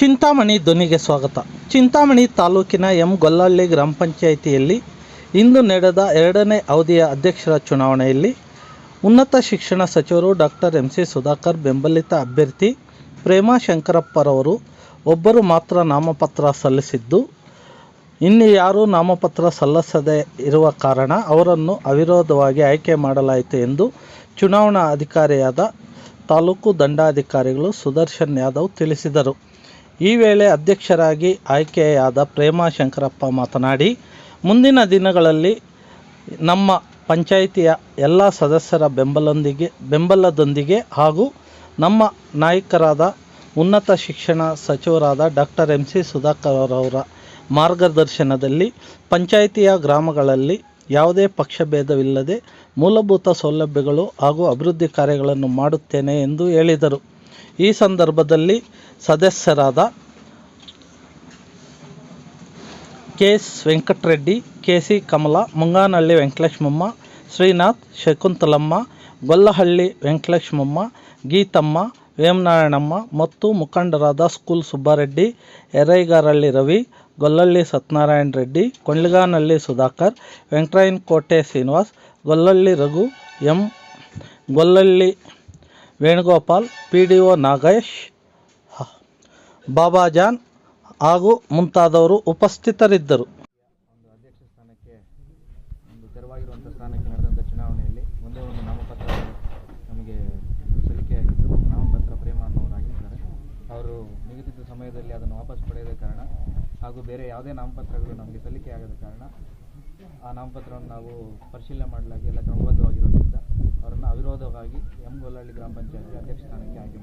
ಚಿಂತಾಮಣಿ ಧ್ವನಿಗೆ ಸ್ವಾಗತ. ಚಿಂತಾಮಣಿ ತಾಲೂಕಿನ ಎಂ ಗೊಲ್ಲಹಳ್ಳಿ ಗ್ರಾಮ ಪಂಚಾಯಿತಿಯಲ್ಲಿ ಇಂದು ನಡೆದ ಎರಡನೇ ಅವಧಿಯ ಅಧ್ಯಕ್ಷರ ಚುನಾವಣೆಯಲ್ಲಿ ಉನ್ನತ ಶಿಕ್ಷಣ ಸಚಿವರು ಡಾಕ್ಟರ್ ಎಂ ಸಿ ಸುಧಾಕರ್ ಬೆಂಬಲಿತ ಅಭ್ಯರ್ಥಿ ಪ್ರೇಮಾ ಶಂಕರಪ್ಪರವರು ಒಬ್ಬರು ಮಾತ್ರ ನಾಮಪತ್ರ ಸಲ್ಲಿಸಿದ್ದು, ಇನ್ನು ಯಾರೂ ನಾಮಪತ್ರ ಸಲ್ಲಿಸದೇ ಇರುವ ಕಾರಣ ಅವರನ್ನು ಅವಿರೋಧವಾಗಿ ಆಯ್ಕೆ ಮಾಡಲಾಯಿತು ಎಂದು ಚುನಾವಣಾ ಅಧಿಕಾರಿಯಾದ ತಾಲೂಕು ದಂಡಾಧಿಕಾರಿಗಳು ಸುದರ್ಶನ್ ಯಾದವ್ ತಿಳಿಸಿದರು. ಈ ವೇಳೆ ಅಧ್ಯಕ್ಷರಾಗಿ ಆಯ್ಕೆಯಾದ ಪ್ರೇಮಾ ಶಂಕರಪ್ಪ ಮಾತನಾಡಿ, ಮುಂದಿನ ದಿನಗಳಲ್ಲಿ ನಮ್ಮ ಪಂಚಾಯಿತಿಯ ಎಲ್ಲ ಸದಸ್ಯರ ಬೆಂಬಲದೊಂದಿಗೆ ಬೆಂಬಲದೊಂದಿಗೆ ಹಾಗೂ ನಮ್ಮ ನಾಯಕರಾದ ಉನ್ನತ ಶಿಕ್ಷಣ ಸಚಿವರಾದ ಡಾಕ್ಟರ್ ಎಂ ಸಿ ಸುಧಾಕರ್ ಅವರ ಮಾರ್ಗದರ್ಶನದಲ್ಲಿ ಪಂಚಾಯಿತಿಯ ಗ್ರಾಮಗಳಲ್ಲಿ ಯಾವುದೇ ಪಕ್ಷಭೇದವಿಲ್ಲದೆ ಮೂಲಭೂತ ಸೌಲಭ್ಯಗಳು ಹಾಗೂ ಅಭಿವೃದ್ಧಿ ಕಾರ್ಯಗಳನ್ನು ಮಾಡುತ್ತೇನೆ ಎಂದು ಹೇಳಿದರು. ಈ ಸಂದರ್ಭದಲ್ಲಿ ಸದಸ್ಯರಾದ K S Venkatareddy, K C Kamala, Munganahalli Venkatalakshmamma, Srinath Shakuntalamma, Gollahalli Venkatalakshmamma, Geethamma, Vemanarayanamma ಮತ್ತು ಮುಖಂಡರಾದ school Subbareddy, Eraigarahalli Ravi, Gollahalli Satyanarayana Reddy, Kondliganahalli Sudhakar Venkatarayan Kote Srinivas, Gollahalli Raghu M, Gollahalli Venugopal P D O Nagesh Babajan ಹಾಗೂ ಮುಂತಾದವರು ಉಪಸ್ಥಿತರಿದ್ದರು. ಒಂದು ಅಧ್ಯಕ್ಷ ಸ್ಥಾನಕ್ಕೆ, ಒಂದು ತೆರವಾಗಿರುವಂಥ ಸ್ಥಾನಕ್ಕೆ ನಡೆದಂಥ ಚುನಾವಣೆಯಲ್ಲಿ ಒಂದೇ ಒಂದು ನಾಮಪತ್ರ ನಮಗೆ ಸಲ್ಲಿಕೆಯಾಗಿತ್ತು. ನಾಮಪತ್ರ ಪ್ರೇಮ ಅನ್ನೋರಾಗಿದ್ದಾರೆ ಅವರು ನಿಗದಿತ ಸಮಯದಲ್ಲಿ ಅದನ್ನು ವಾಪಸ್ ಪಡೆಯದ ಕಾರಣ ಹಾಗೂ ಬೇರೆ ಯಾವುದೇ ನಾಮಪತ್ರಗಳು ನಮಗೆ ಸಲ್ಲಿಕೆಯಾಗದ ಕಾರಣ ಆ ನಾಮಪತ್ರವನ್ನು ನಾವು ಪರಿಶೀಲನೆ ಮಾಡಲಾಗಿ ಎಲ್ಲ ಅವರನ್ನು ಅವಿರೋಧವಾಗಿ ಗ್ರಾಮ ಪಂಚಾಯತಿ ಅಧ್ಯಕ್ಷ ಸ್ಥಾನಕ್ಕೆ ಆಯ್ಕೆ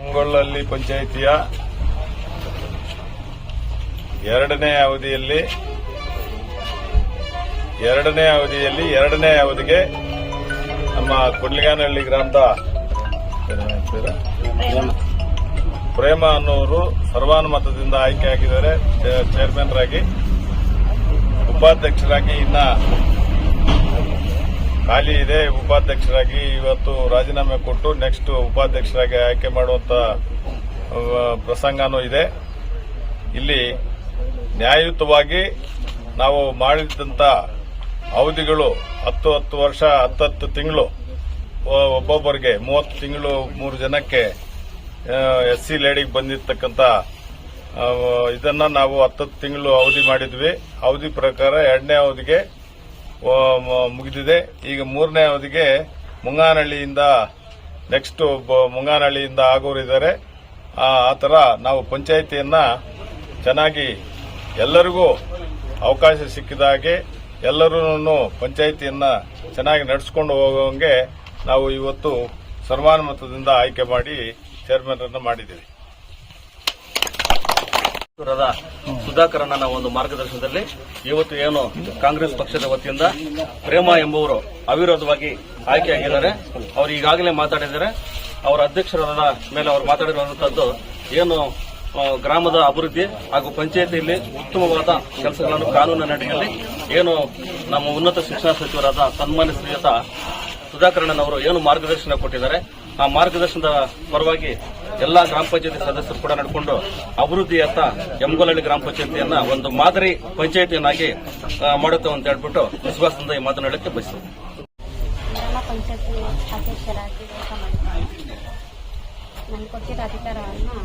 ಮಂಗೊಳ್ಳಲ್ಲಿ ಪಂಚಾಯಿತಿಯ ಎರಡನೇ ಅವಧಿಯಲ್ಲಿ ಎರಡನೇ ಅವಧಿಯಲ್ಲಿ, ಎರಡನೇ ಅವಧಿಗೆ ನಮ್ಮ ಕೊಡ್ಲಿಗಾನಹಳ್ಳಿ ಗ್ರಾಮದ ಪ್ರೇಮ ಅನ್ನೋರು ಸರ್ವಾನುಮತದಿಂದ ಆಯ್ಕೆಯಾಗಿದ್ದಾರೆ ಚೇ- ಚೇರ್ಮನ್ರಾಗಿ ಉಪಾಧ್ಯಕ್ಷರಾಗಿ ಇನ್ನ ಖಾಲಿ ಇದೆ ಉಪಾಧ್ಯಕ್ಷರಾಗಿ ಇವತ್ತು ರಾಜೀನಾಮೆ ಕೊಟ್ಟು ನೆಕ್ಸ್ಟ್ ಉಪಾಧ್ಯಕ್ಷರಾಗಿ ಆಯ್ಕೆ ಮಾಡುವಂತ ಪ್ರಸಂಗನೂ ಇದೆ. ಇಲ್ಲಿ ನ್ಯಾಯಯುತವಾಗಿ ನಾವು ಮಾಡಿದಂತ ಅವಧಿಗಳು ಹತ್ತು ಹತ್ತು ವರ್ಷ ಹತ್ತತ್ತು ತಿಂಗಳು ಒಬ್ಬೊಬ್ಬರಿಗೆ ಮೂವತ್ತು ತಿಂಗಳು ಮೂರು ಜನಕ್ಕೆ ಎಸ್ ಸಿ ಲೇಡಿಗೆ ಬಂದಿರತಕ್ಕಂತ ಆ, ಇದನ್ನ ನಾವು ಹತ್ತತ್ತು ತಿಂಗಳು ಅವಧಿ ಮಾಡಿದ್ವಿ. ಅವಧಿ ಪ್ರಕಾರ ಎರಡನೇ ಅವಧಿಗೆ ಮುಗಿದಿದೆ. ಈಗ ಮೂರನೇ ಅವಧಿಗೆ ಮುಂಗಾನಹಳ್ಳಿಯಿಂದ ನೆಕ್ಸ್ಟ್ ಮುಂಗಾನಹಳ್ಳಿಯಿಂದ ಆಗೋರಿದ್ದಾರೆ ಆ ಥರ ನಾವು ಪಂಚಾಯಿತಿಯನ್ನ ಚೆನ್ನಾಗಿ ಎಲ್ಲರಿಗೂ ಅವಕಾಶ ಸಿಕ್ಕಿದ ಹಾಗೆ ಎಲ್ಲರೂ ಪಂಚಾಯಿತಿಯನ್ನ ಚೆನ್ನಾಗಿ ನಡೆಸ್ಕೊಂಡು ಹೋಗೋಂಗೆ ನಾವು ಇವತ್ತು ಸರ್ವಾನುಮತದಿಂದ ಆಯ್ಕೆ ಮಾಡಿ ಚೇರ್ಮನ್ ಅನ್ನು ಮಾಡಿದ್ದೀವಿ. ಸುಧಾಕರನ ಒಂದು ಮಾರ್ಗದರ್ಶನದಲ್ಲಿ ಇವತ್ತು ಏನು ಕಾಂಗ್ರೆಸ್ ಪಕ್ಷದ ವತಿಯಿಂದ ಪ್ರೇಮ ಎಂಬುವರು ಅವಿರೋಧವಾಗಿ ಆಯ್ಕೆಯಾಗಿದ್ದಾರೆ ಅವರು ಈಗಾಗಲೇ ಮಾತಾಡಿದ್ದಾರೆ. ಅವರ ಅಧ್ಯಕ್ಷರಾದ ಮೇಲೆ ಅವರು ಮಾತಾಡಿರುವಂತದ್ದು ಏನು ಗ್ರಾಮದ ಅಭಿವೃದ್ಧಿ ಹಾಗೂ ಪಂಚಾಯತಿಯಲ್ಲಿ ಉತ್ತಮವಾದ ಕೆಲಸಗಳನ್ನು ಕಾನೂನಿನ ಅಡಿಯಲ್ಲಿ ಏನು ನಮ್ಮ ಉನ್ನತ ಶಿಕ್ಷಣ ಸಚಿವರಾದ ಸನ್ಮಾನ್ಯ ಶ್ರೀಯುತ ಅವರು ಏನು ಮಾರ್ಗದರ್ಶನ ಕೊಟ್ಟಿದ್ದಾರೆ. ಆ ಮಾರ್ಗದರ್ಶನದ ಪರವಾಗಿ ಎಲ್ಲಾ ಗ್ರಾಮ ಪಂಚಾಯತಿ ಸದಸ್ಯರು ಕೂಡ ನಡ್ಕೊಂಡು ಅಭಿವೃದ್ಧಿಯತ್ತ ಎಮ್ಗೊಲಹಳ್ಳಿ ಗ್ರಾಮ ಪಂಚಾಯತಿಯನ್ನ ಒಂದು ಮಾದರಿ ಪಂಚಾಯತಿಯನ್ನಾಗಿ ಮಾಡುತ್ತೆ ಅಂತ ಹೇಳ್ಬಿಟ್ಟು ವಿಶ್ವಾಸದಿಂದ ಈ ನನಗೆ ಕೊಟ್ಟಿರೋ ಅಧಿಕಾರವನ್ನು